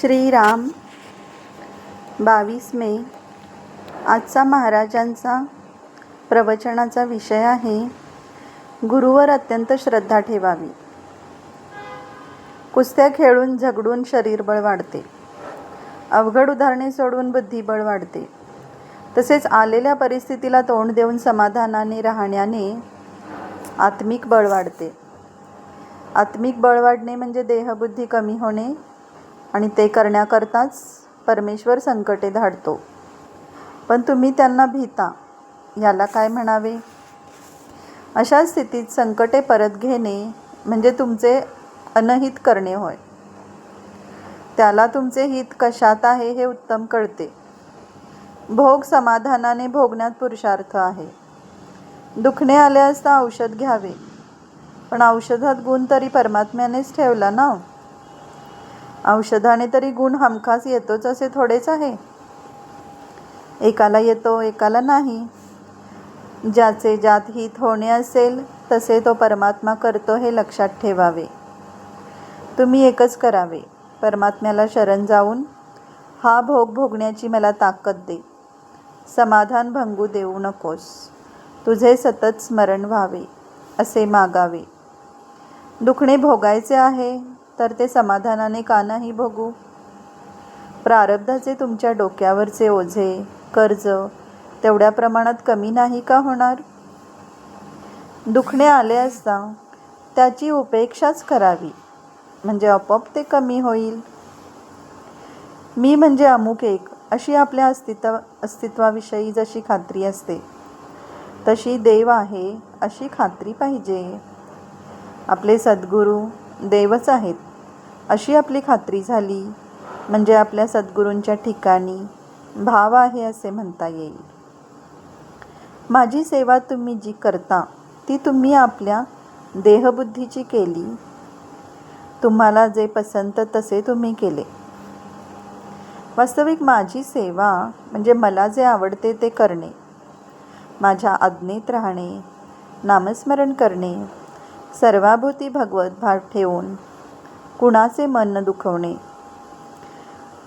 श्रीराम बावीस मे. आजचा महाराजांचा प्रवचनाचा विषय आहे गुरुवर अत्यंत श्रद्धा ठेवावी. कुस्त्या खेळून झगडून शरीरबळ वाढते. अवघड उदाहरणे सोडून बुद्धिबळ वाढते. तसेच आलेल्या परिस्थितीला तोंड देऊन समाधानाने राहण्याने आत्मिक बळ वाढते. आत्मिक बळ वाढणे म्हणजे देहबुद्धी कमी होणे आणि ते करण्याकरताच परमेश्वर संकटे धाडतो. पण तुम्ही त्यांना भीता. याला काय म्हणावे? अशा स्थितीत संकटे परत घेणे म्हणजे तुमचे अनहित करणे होय. त्याला तुमचे हित कशात आहे हे उत्तम कळते. भोग समाधानाने भोगण्यात पुरुषार्थ आहे. दुखणे आले असता औषध घ्यावे. पण औषधात गुण तरी परमात्म्यानेच ठेवला ना? औषधाने तरी गुण हमखास येतोच असे थोडेच आहे. एकाला येतो एकाला नाही. ज्याचे ज्यात हित होणे असेल तसे तो परमात्मा करतो हे लक्षात ठेवावे. तुम्ही एकच करावे. परमात्म्याला शरण जाऊन हा भोग भोगण्याची मला ताकद दे. समाधान भंगू देऊ नकोस. तुझे सतत स्मरण व्हावे असे मागावे. दुखणे भोगायचे आहे तर ते समाधानाने का नाही बघू. प्रारब्धाचे तुमच्या डोक्यावरचे ओझे कर्ज तेवढ्या प्रमाणात कमी नाही का होणार? दुखणे आले असता त्याची उपेक्षाच करावी म्हणजे आपोआप ते कमी होईल. मी म्हणजे अमुक एक अशी आपल्या अस्तित्व अस्तित्वाविषयी जशी खात्री असते तशी देव आहे अशी खात्री पाहिजे. आपले सद्गुरू देवच आहेत. अशी आपली खात्री झाली. म्हणजे आपल्या सद्गुरूंच्या ठिकाणी भाव आहे असे म्हणता येईल. माझी सेवा तुम्ही जी करता ती तुम्ही आपल्या देहबुद्धीची केली. तुम्हाला जे पसंत तसे तुम्ही केले. वास्तविक माझी सेवा म्हणजे मला जे आवडते ते करणे. माझ्या आज्ञेत राहणे नामस्मरण करणे सर्वाभूती भगवत भाव ठेवून कुणाचे मन न दुखवणे.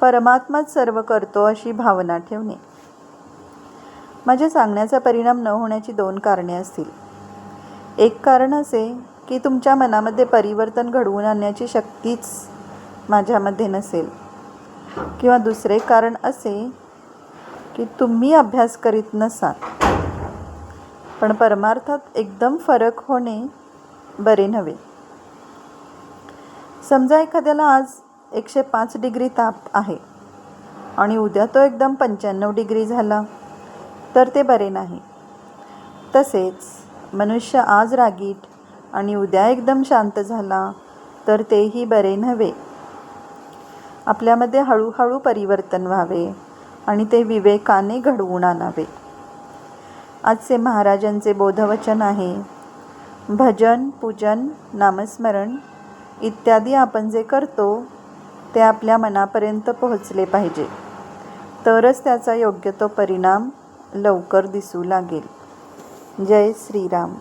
परमात्माच सर्व करतो अशी भावना ठेवणे. माझ्या सांगण्याचा परिणाम न होण्याची दोन कारणे असतील. एक कारण असे की तुमच्या मनामध्ये परिवर्तन घडवून आणण्याची शक्तीच माझ्यामध्ये नसेल. किंवा दुसरे कारण असे की तुम्ही अभ्यास करीत नसाल. पण परमार्थात एकदम फरक होणे बरे नव्हे. समजा एखाद्याला आज एकशे पाच डिग्री ताप आहे आणि उद्या तो एकदम पंच्याण्णव डिग्री झाला तर ते बरे नाही. तसेच मनुष्य आज रागीट आणि उद्या एकदम शांत झाला तर तेही बरे नव्हे. आपल्यामध्ये हळूहळू परिवर्तन व्हावे आणि ते विवेकाने घडवून आणावे. आजचे महाराजांचे बोधवचन आहे भजन पूजन नामस्मरण इत्यादी आपण जे करतो ते आपल्या मनापर्यंत पोहोचले पाहिजे. तरच त्याचा योग्य तो परिणाम लवकर दिसू लागेल. जय श्रीराम.